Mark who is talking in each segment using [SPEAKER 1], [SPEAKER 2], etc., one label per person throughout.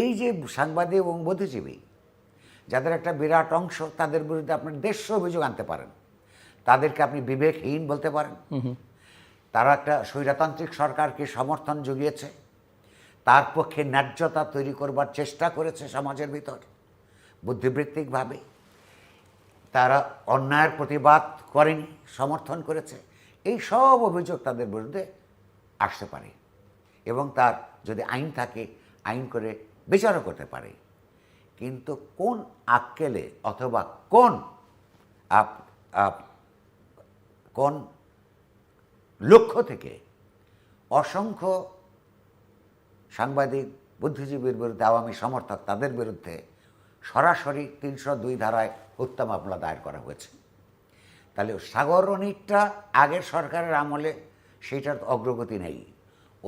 [SPEAKER 1] এই যে সাংবাদিক এবং বুদ্ধিজীবী যাদের একটা বিরাট অংশ তাদের বিরুদ্ধে আপনি দেড়শো অভিযোগ আনতে পারেন। তাদেরকে আপনি বিবেকহীন বলতে পারেন। তারা একটা স্বৈরতান্ত্রিক সরকারকে সমর্থন জুগিয়েছে। তার পক্ষে ন্যায্যতা তৈরি করবার চেষ্টা করেছে সমাজের ভিতর বুদ্ধিবৃত্তিকভাবে। তারা অন্যায়ের প্রতিবাদ করেনি সমর্থন করেছে। এই সব অভিযোগ তাদের বিরুদ্ধে আসতে পারে। এবং তার যদি আইন থাকে আইন করে বিচারও করতে পারে। কিন্তু কোন আক্কেলে অথবা কোন আপ, আপ- কোন লক্ষ্য থেকে অসংখ্য সাংবাদিক, বুদ্ধিজীবীর বিরুদ্ধে, আওয়ামী সমর্থক তাদের বিরুদ্ধে সরাসরি তিনশো দুই ধারায় হত্যা মামলা দায়ের করা হয়েছে। তাহলে সাগরণিকটা আগের সরকারের আমলে সেটার অগ্রগতি নেই।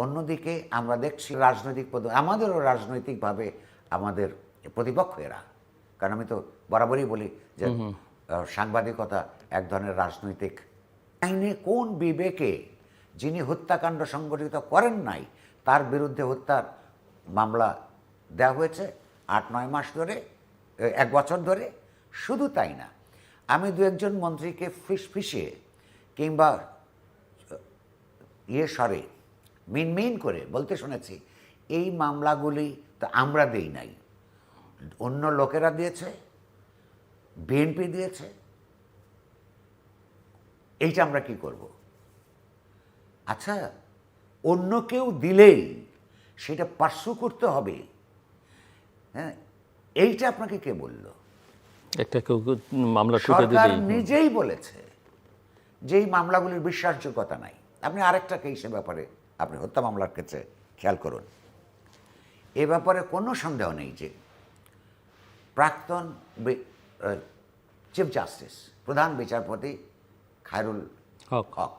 [SPEAKER 1] অন্যদিকে আমরা দেখছি রাজনৈতিক পদ আমাদেরও রাজনৈতিকভাবে আমাদের প্রতিপক্ষ এরা। কারণ আমি তো বরাবরই বলি যে সাংবাদিকতা এক ধরনের রাজনৈতিক আইনে কোন বিবেকে যিনি হত্যাকাণ্ড সংগঠিত করেন নাই তার বিরুদ্ধে হত্যার মামলা দেওয়া হয়েছে আট নয় মাস ধরে এক বছর ধরে শুধু তাই না। আমি দু একজন মন্ত্রীকে ফিস ফিসে কিংবা ইয়ে স্বরে মিনমিন করে বলতে শুনেছি এই মামলাগুলি তো আমরা দেই নাই। অন্য লোকেরা দিয়েছে বিএনপি দিয়েছে। এইটা আমরা কি করব? আচ্ছা অন্য কেউ দিলেই সেটা পার্শ্ব করতে হবে। হ্যাঁ এইটা আপনাকে কে বলল?
[SPEAKER 2] একটা কেউ মামলা
[SPEAKER 1] সরকার নিজেই বলেছে যে এই মামলাগুলির বিশ্বাসযোগ্যতা নাই। আপনি আরেকটা কেসের ব্যাপারে আপনি হত্যা মামলার ক্ষেত্রে খেয়াল করুন এ ব্যাপারে কোনো সন্দেহ নেই যে প্রাক্তন চিফ জাস্টিস প্রধান বিচারপতি খায়রুল
[SPEAKER 2] হক।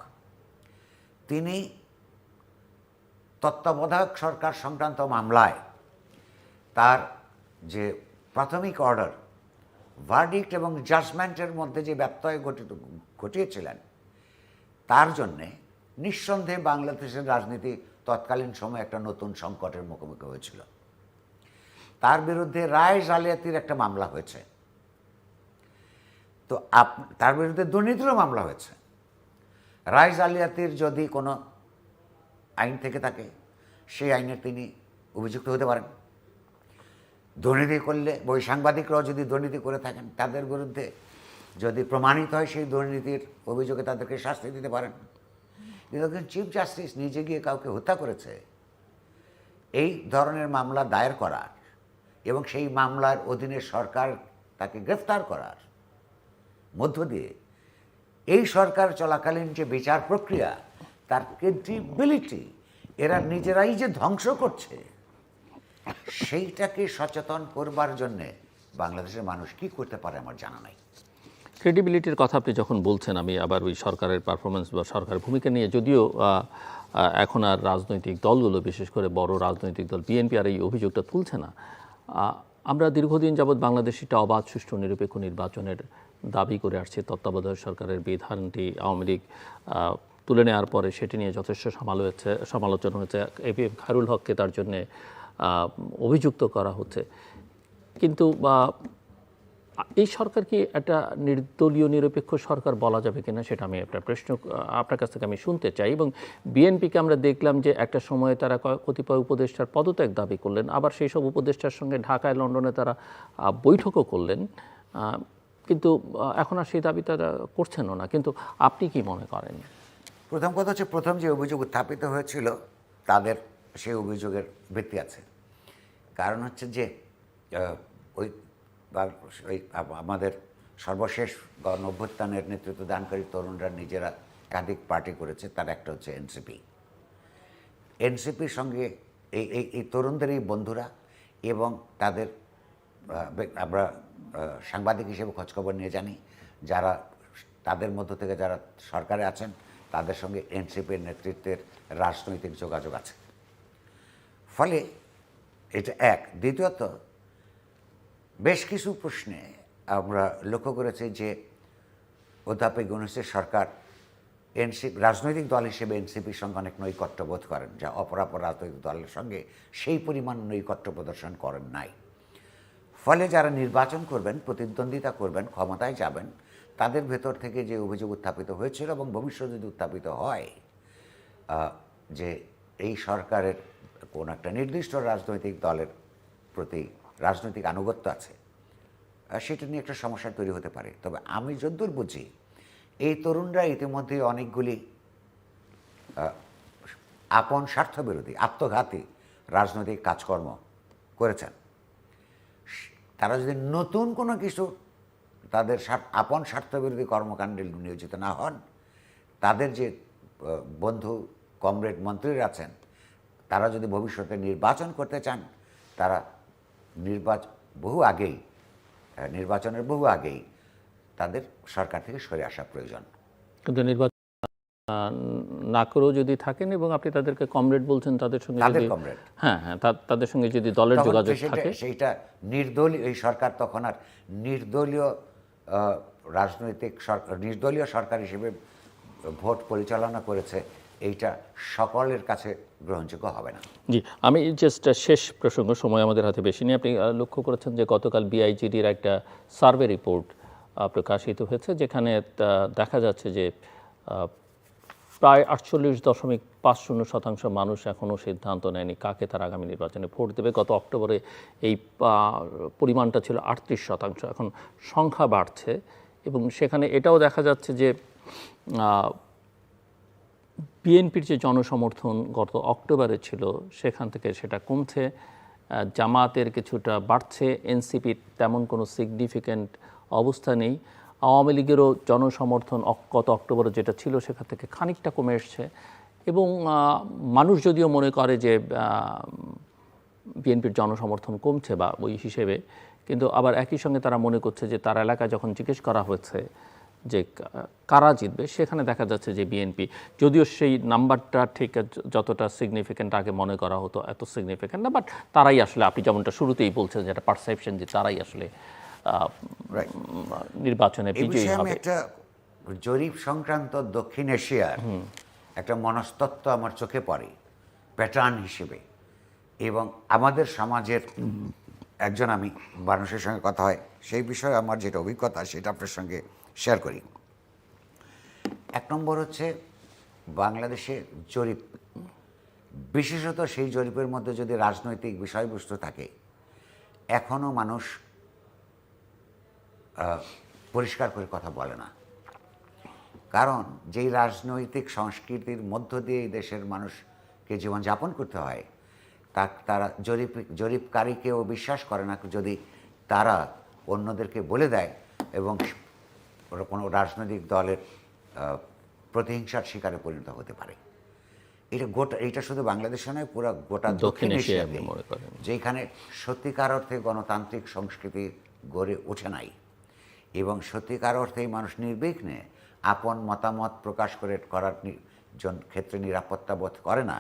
[SPEAKER 1] তিনি তত্ত্বাবধায়ক সরকার সংক্রান্ত মামলায় তার যে প্রাথমিক অর্ডার ভার্ডিক্ট এবং জাজমেন্টের মধ্যে যে ব্যত্যয় ঘটিত ঘটিয়েছিলেন তার জন্যে নিঃসন্দেহে বাংলাদেশের রাজনীতি তৎকালীন সময়ে একটা নতুন সংকটের মুখোমুখি হয়েছিল। তার বিরুদ্ধে রায় জালিয়াতির একটা মামলা হয়েছে। তো আপ, তার বিরুদ্ধে দুর্নীতিরও মামলা হয়েছে। রায় জালিয়াতির যদি কোনো আইন থেকে থাকে, সেই আইনে তিনি অভিযুক্ত হতে পারেন। দুর্নীতি করলে ওই সাংবাদিকরাও যদি দুর্নীতি করে থাকেন, তাদের বিরুদ্ধে যদি প্রমাণিত হয় সেই দুর্নীতির অভিযোগে তাদেরকে শাস্তি দিতে পারেন। কিন্তু চিফ জাস্টিস নিজে গিয়ে কাউকে হত্যা করেছে, এই ধরনের মামলা দায়ের করার এবং সেই মামলার অধীনে সরকার তাকে গ্রেফতার করার মধ্য দিয়ে এই সরকার চলাকালীন যে বিচার প্রক্রিয়া, তার ক্রেডিবিলিটি এরা নিজেরাই যে ধ্বংস করছে, সেইটাকে সচেতন করবার জন্যে বাংলাদেশের মানুষ কি করতে পারে আমার জানা নাই।
[SPEAKER 2] ক্রেডিবিলিটির কথা আপনি যখন বলছেন, আমি আবার ওই সরকারের পারফরমেন্স বা সরকারের ভূমিকা নিয়ে যদিও এখন আর রাজনৈতিক দলগুলো, বিশেষ করে বড় রাজনৈতিক দল বিএনপি আর এই অভিযোগটা তুলছে না আমরা দীর্ঘদিন যাবৎ বাংলাদেশে একটা অবাধ, সুষ্ঠু, নিরপেক্ষ নির্বাচনের দাবি করে আসছে। তত্ত্বাবধায়ক সরকারের বিধানটি আওয়ামী লীগ তুলে নেওয়ার পরে সেটি নিয়ে যথেষ্ট সমালোচনা সমালোচনা হয়েছে। এপি খায়রুল হককে তার জন্যে অভিযুক্ত করা হচ্ছে। কিন্তু এই সরকার কি একটা নির্দলীয়, নিরপেক্ষ সরকার বলা যাবে কিনা সেটা আমি একটা প্রশ্ন, আপনার কাছ থেকে আমি শুনতে চাই এবং বিএনপিকে আমরা দেখলাম যে একটা সময়ে তারা কতিপয় উপদেষ্টার পদত্যাগ দাবি করলেন, আবার সেই সব উপদেষ্টার সঙ্গে ঢাকায়, লন্ডনে তারা বৈঠকও করলেন। কিন্তু এখন আর সেই দাবি তারা করছেনও না। কিন্তু আপনি কি মনে করেন?
[SPEAKER 1] প্রথম কথা হচ্ছে, প্রথম যে অভিযোগ উত্থাপিত হয়েছিল, তাদের সেই অভিযোগের ভিত্তি আছে। কারণ হচ্ছে যে ওই ওই আমাদের সর্বশেষ গণ অভ্যুত্থানের নেতৃত্ব দানকারী তরুণরা নিজেরা একাধিক পার্টি করেছে, তার একটা হচ্ছে এনসিপি এনসিপির সঙ্গে এই এই এই তরুণদেরই বন্ধুরা এবং তাদের আমরা সাংবাদিক হিসেবে খোঁজখবর নিয়ে জানি, যারা তাদের মধ্য থেকে যারা সরকারে আছেন, তাদের সঙ্গে এনসিপির নেতৃত্বের রাজনৈতিক যোগাযোগ আছে। ফলে এটা এক। দ্বিতীয়ত বেশ কিছু প্রশ্নে আমরা লক্ষ্য করেছি যে অধ্যাপক ইউনুসের সরকার এনসিপি রাজনৈতিক দল হিসেবে এনসিপির সঙ্গে অনেক নৈকট্য বোধ করেন, যা অপরাপর রাজনৈতিক দলের সঙ্গে সেই পরিমাণ নৈকট্য প্রদর্শন করেন নাই। ফলে যারা নির্বাচন করবেন, প্রতিদ্বন্দ্বিতা করবেন, ক্ষমতায় যাবেন, তাদের ভেতর থেকে যে অভিযোগ উত্থাপিত হয়েছিল এবং ভবিষ্যতে যদি উত্থাপিত হয় যে এই সরকারের কোন একটা নির্দিষ্ট রাজনৈতিক দলের প্রতি রাজনৈতিক আনুগত্য আছে সেটা নিয়ে একটা সমস্যা তৈরি হতে পারে। তবে আমি যদ্দূর বুঝি, এই তরুণরা ইতিমধ্যে অনেকগুলি আপন স্বার্থবিরোধী, আত্মঘাতী রাজনৈতিক কাজকর্ম করেছেন। তারা যদি নতুন কোনো কিছু তাদের আপন স্বার্থবিরোধী কর্মকাণ্ডে নিয়োজিত না হন, তাদের যে বন্ধু কমরেড মন্ত্রীরা আছেন, তারা যদি ভবিষ্যতে নির্বাচন করতে চান, তারা নির্বাচন বহু আগেই নির্বাচনের বহু আগেই তাদের সরকার থেকে সরে আসা প্রয়োজন।
[SPEAKER 2] কিন্তু নির্বাচন না করেও যদি থাকেন এবং আপনি তাদেরকে কমরেড বলছেন তাদের সঙ্গে
[SPEAKER 1] তাদের comrade।
[SPEAKER 2] হ্যাঁ হ্যাঁ তাদের সঙ্গে যদি দলের যোগাযোগ থাকে।
[SPEAKER 1] সেইটা নির্দলীয় এই সরকার তখন আর নির্দলীয় রাজনৈতিক সরকার নির্দলীয় সরকার হিসেবে ভোট পরিচালনা করেছে। এইটা সকলের কাছে গ্রহণযোগ্য হবে না।
[SPEAKER 2] জি, আমি জাস্ট শেষ প্রসঙ্গ, সময় আমাদের হাতে বেশি নেই। আপনি লক্ষ্য করেছেন যে গতকাল বিআইজিডির একটা সার্ভে রিপোর্ট প্রকাশিত হয়েছে, যেখানে দেখা যাচ্ছে যে প্রায় আটচল্লিশ দশমিক পাঁচ শূন্য শতাংশ মানুষ এখনও সিদ্ধান্ত নেয়নি কাকে তার আগামী নির্বাচনে ভোট দেবে। গত অক্টোবরে এই পরিমাণটা ছিল আটত্রিশ শতাংশ, এখন সংখ্যা বাড়ছে এবং সেখানে এটাও দেখা যাচ্ছে যে বিএনপির যে জনসমর্থন গত অক্টোবরে ছিল, সেখান থেকে সেটা কমছে। জামাতের কিছুটা বাড়ছে। এনসিপির তেমন কোনো সিগনিফিক্যান্ট অবস্থা নেই। আওয়ামী লীগেরও জনসমর্থন গত অক্টোবরে যেটা ছিল, সেখান থেকে খানিকটা কমে এসছে। এবং মানুষ যদিও মনে করে যে বিএনপির জনসমর্থন কমছে বা ওই হিসেবে, কিন্তু আবার একই সঙ্গে তারা মনে করছে যে, তার এলাকা যখন জিজ্ঞেস করা হয়েছে যে কারা জিতবে সেখানে দেখা যাচ্ছে যে বিএনপি যদিও সেই নাম্বারটা ঠিক যতটা সিগনিফিক্যান্ট আগে মনে করা হতো এত সিগনিফিক্যান্ট না বাট তারাই আসলে আপনি যেমনটা শুরুতেই বলছেন যে একটা পারসেপশন যে তারাই আসলে নির্বাচনে বিজয়ী হবে।
[SPEAKER 1] একটা জরিপ সংক্রান্ত দক্ষিণ এশিয়ার একটা মনস্তত্ত্ব আমার চোখে পড়ে প্যাটার্ন হিসেবে। এবং আমাদের সমাজের একজন আমি মানুষের সঙ্গে কথা হয় সেই বিষয়ে আমার যেটা অভিজ্ঞতা সেটা আপনার সঙ্গে শেয়ার করি। এক নম্বর হচ্ছে বাংলাদেশে জরিপ। বিশেষত সেই জরিপের মধ্যে যদি রাজনৈতিক বিষয়বস্তু থাকে এখনও মানুষ পরিষ্কার করে কথা বলে না। কারণ যেই রাজনৈতিক সংস্কৃতির মধ্য দিয়ে এই দেশের মানুষকে জীবনযাপন করতে হয় তা তারা জরিপ, জরিপকারীকেও বিশ্বাস করে না যদি তারা অন্যদেরকে বলে দেয় এবং ওরা কোনো রাজনৈতিক দলের প্রতিহিংসার শিকারে পরিণত হতে পারে। এটা গোটা এটা শুধু বাংলাদেশে নয় পুরো গোটা
[SPEAKER 2] দক্ষিণ
[SPEAKER 1] এশিয়াতে
[SPEAKER 2] করেন।
[SPEAKER 1] যেখানে সত্যিকার অর্থে গণতান্ত্রিক সংস্কৃতি গড়ে ওঠে নাই এবং সত্যিকার অর্থেই মানুষ নির্বিঘ্নে আপন মতামত প্রকাশ করে করার জন ক্ষেত্রে নিরাপত্তা বোধ করে না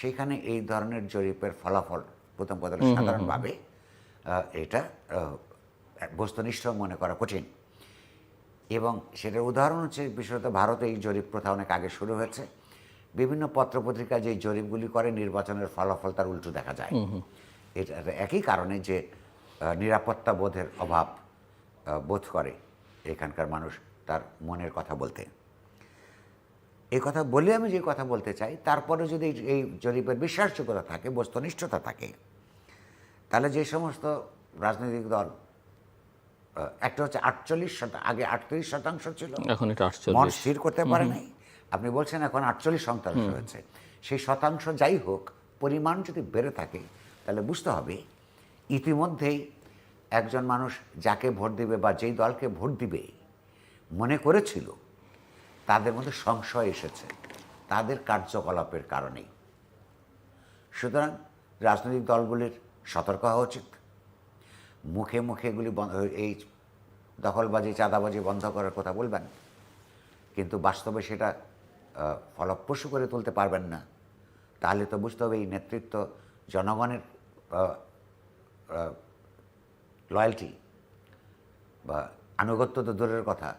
[SPEAKER 1] সেখানে এই ধরনের জরিপের ফলাফল প্রথম কথা হলো সাধারণভাবে এটা বস্তুনিষ্ঠ মনে করা কঠিন। এবং সেটার উদাহরণ হচ্ছে বিশেষত ভারতে এই জরিপ প্রথা অনেক আগে শুরু হয়েছে। বিভিন্ন পত্রপত্রিকা যে জরিপগুলি করে নির্বাচনের ফলাফল তার উল্টো দেখা যায়। এটা একই কারণে যে নিরাপত্তা বোধের অভাব বোধ করে এখানকার মানুষ তার মনের কথা বলতে। এই কথা বলে আমি যে কথা বলতে চাই তারপরে যদি এই- জরিপের বিশ্বাসযোগ্যতা থাকে বস্তুনিষ্ঠতা থাকে তাহলে যে সমস্ত রাজনৈতিক দল একটা হচ্ছে আটচল্লিশ শতাংশ আগে আটত্রিশ শতাংশ ছিল।
[SPEAKER 2] এখন এটা
[SPEAKER 1] মন
[SPEAKER 2] আটচল্লিশ
[SPEAKER 1] স্থির করতে পারে নাই? আপনি বলছেন এখন আটচল্লিশ শতাংশ হয়েছে। সেই শতাংশ যাই হোক পরিমাণ যদি বেড়ে থাকে তাহলে বুঝতে হবে ইতিমধ্যেই একজন মানুষ যাকে ভোট দিবে বা যেই দলকে ভোট দিবে মনে করেছিল তাদের মধ্যে সংশয় এসেছে তাদের কার্যকলাপের কারণেই। সুতরাং রাজনৈতিক দলগুলির সতর্ক হওয়া উচিত। মুখে মুখে এগুলি এই দখলবাজি, চাঁদাবাজি বন্ধ করার কথা বলবেন, কিন্তু বাস্তবে সেটা ফলপ্রসূ করে তুলতে পারবেন না। তাহলে তো বুঝতে হবে এই নেতৃত্ব জনগণের লয়্যালটি বা আনুগত্য তো দূরের কথা।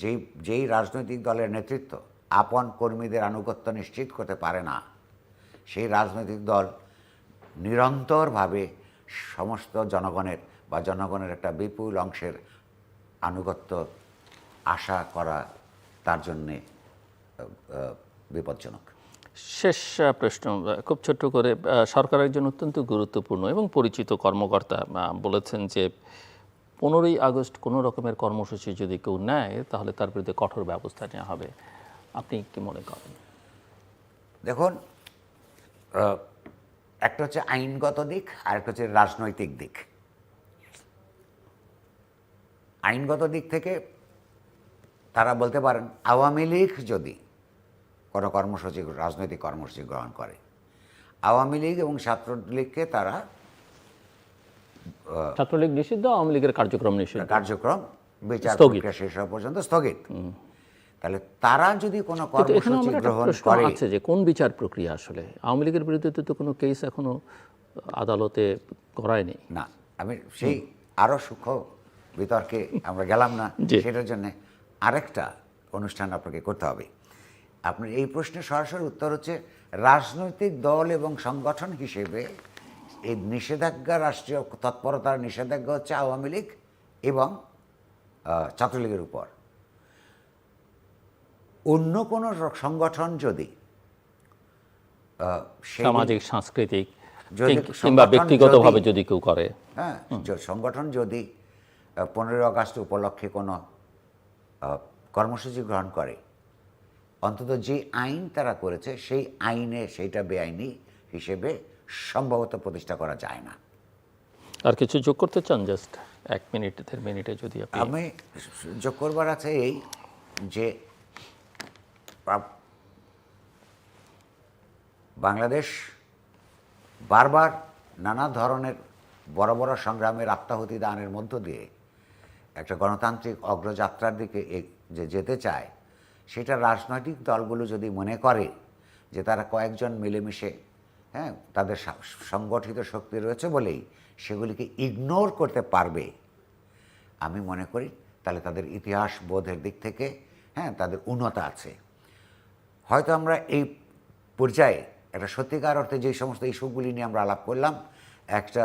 [SPEAKER 1] যেই যেই রাজনৈতিক দলের নেতৃত্ব আপন কর্মীদের আনুগত্য নিশ্চিত করতে পারে না, সেই রাজনৈতিক দল নিরন্তরভাবে সমস্ত জনগণের বা জনগণের একটা বিপুল অংশের আনুগত্য আশা করা তার জন্যে বিপজ্জনক।
[SPEAKER 2] শেষ প্রশ্ন খুব ছোট্ট করে সরকার একজন অত্যন্ত গুরুত্বপূর্ণ এবং পরিচিত কর্মকর্তা বলেছেন যে পনেরোই আগস্ট কোনো রকমের কর্মসূচি যদি কেউ নেয় তাহলে তার বিরুদ্ধে কঠোর ব্যবস্থা নেওয়া হবে। আপনি কি মনে করেন?
[SPEAKER 1] দেখুন একটা হচ্ছে আইনগত দিক আর একটা হচ্ছে রাজনৈতিক দিক। আইনগত দিক থেকে তারা বলতে পারেন আওয়ামী লীগ যদি কোনো কর্মসূচি রাজনৈতিক কর্মসূচি গ্রহণ করে আওয়ামী লীগ এবং ছাত্রলীগকে তারা
[SPEAKER 2] ছাত্রলীগ নিষিদ্ধ আওয়ামী লীগের কার্যক্রম নিষিদ্ধ।
[SPEAKER 1] কার্যক্রম বিচার। প্রক্রিয়া শেষ হওয়া পর্যন্ত স্থগিত। তাহলে তারা যদি কোনো কর্মসূচি গ্রহণ করে
[SPEAKER 2] আছে যে কোন বিচার প্রক্রিয়া আসলে? আওয়ামী লীগের বিরুদ্ধে তো তো কোনো কেস এখনও আদালতে করায়নি।
[SPEAKER 1] না আমি সেই আরও সূক্ষ্ম বিতর্কে আমরা গেলাম না সেটার জন্য আরেকটা অনুষ্ঠান আপনাকে করতে হবে। আপনার এই প্রশ্নের সরাসরি উত্তর হচ্ছে রাজনৈতিক দল এবং সংগঠন হিসেবে এই নিষেধাজ্ঞা রাষ্ট্রীয় তৎপরতার নিষেধাজ্ঞা হচ্ছে আওয়ামী লীগ এবং ছাত্রলীগের উপর। অন্য কোনো সংগঠন যদি
[SPEAKER 2] সামাজিক সাংস্কৃতিক
[SPEAKER 1] যদি
[SPEAKER 2] কিংবা ব্যক্তিগতভাবে
[SPEAKER 1] যদি
[SPEAKER 2] কেউ করে।
[SPEAKER 1] হ্যাঁ সংগঠন যদি পনেরোই আগস্ট উপলক্ষে কোনো কর্মসূচি গ্রহণ করে। অন্তত যে আইন তারা করেছে সেই আইনে সেইটা বেআইনি হিসেবে সম্ভবত প্রতিষ্ঠা করা যায় না।
[SPEAKER 2] আর কিছু যোগ করতে চান? জাস্ট এক মিনিট দেড় মিনিটে যদি
[SPEAKER 1] আমি যোগ করবার আছে এই যে বাংলাদেশ বারবার নানা ধরনের বড় বড় সংগ্রামের আত্মাহুতি দানের মধ্য দিয়ে একটা গণতান্ত্রিক অগ্রযাত্রার দিকে যে, যেতে চায়, সেটা রাজনৈতিক দলগুলো যদি মনে করে যে তারা কয়েকজন মিলেমিশে হ্যাঁ তাদের সংগঠিত শক্তি রয়েছে বলেই সেগুলিকে ইগনোর করতে পারবে, আমি মনে করি তাহলে তাদের ইতিহাস বোধের দিক থেকে হ্যাঁ তাদের উন্নতা আছে। হয়তো আমরা এই পর্যায়ে একটা সত্যিকার অর্থে যে সমস্ত ইস্যুগুলি নিয়ে আমরা আলাপ করলাম, একটা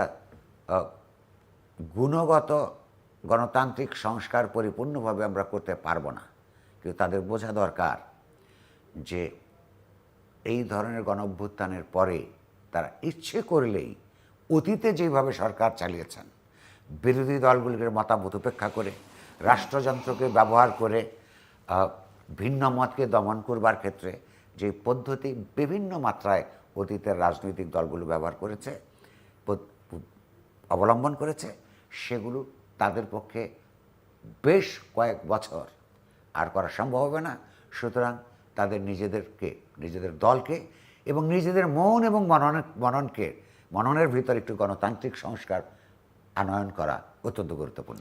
[SPEAKER 1] গুণগত গণতান্ত্রিক সংস্কার পরিপূর্ণভাবে আমরা করতে পারব না। কিন্তু তাদের বোঝা দরকার যে এই ধরনের গণঅভ্যুত্থানের পরে তারা ইচ্ছে করলেই অতীতে যেভাবে সরকার চালিয়েছেন, বিরোধী দলগুলির মতামত উপেক্ষা করে, রাষ্ট্রযন্ত্রকে ব্যবহার করে ভিন্ন মতকে দমন করবার ক্ষেত্রে যে পদ্ধতি বিভিন্ন মাত্রায় অতীতের রাজনৈতিক দলগুলো ব্যবহার করেছে অবলম্বন করেছে, সেগুলো তাদের পক্ষে বেশ কয়েক বছর আর করা সম্ভব হবে না। সুতরাং তাদের নিজেদেরকে, নিজেদের দলকে এবং নিজেদের মন এবং মননের মননকে, মননের ভিতর একটু গণতান্ত্রিক সংস্কার আনয়ন করা অত্যন্ত গুরুত্বপূর্ণ।